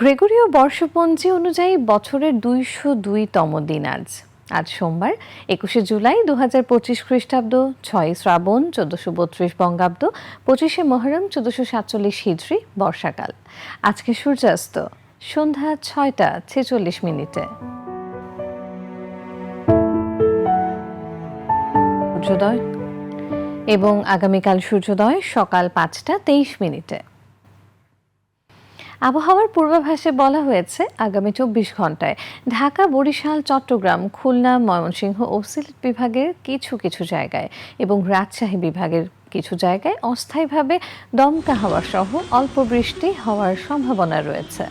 গ্রেগরীয় বর্ষপঞ্জি অনুযায়ী বছরের দুইশো দুইতম দিন আজ। আজ সোমবার, একুশে জুলাই দু হাজার পঁচিশ খ্রিস্টাব্দ, ছয় শ্রাবণ, চোদ্দশো বত্রিশ বঙ্গাব্দ, পঁচিশে মহরম, চোদ্দশো সাতচল্লিশ হিজড়ি, বর্ষাকাল। আজকে সূর্যাস্ত, সন্ধ্যা ছয়টা ছেচল্লিশ মিনিটে। সূর্যোদয় এবং আগামীকাল সূর্যোদয় সকাল পাঁচটা তেইশ মিনিটে। আবহাওয়ার পূর্বাভাসে বলা হয়েছে, আগামী চব্বিশ ঘন্টায় ঢাকা, বরিশাল, চট্টগ্রাম, খুলনা, ময়মনসিংহ ও সিলেট বিভাগের কিছু কিছু জায়গায় এবং রাজশাহী বিভাগের কিছু জায়গায় অস্থায়ীভাবে দমকা হাওয়া সহ অল্প বৃষ্টি হওয়ার সম্ভাবনা রয়েছে।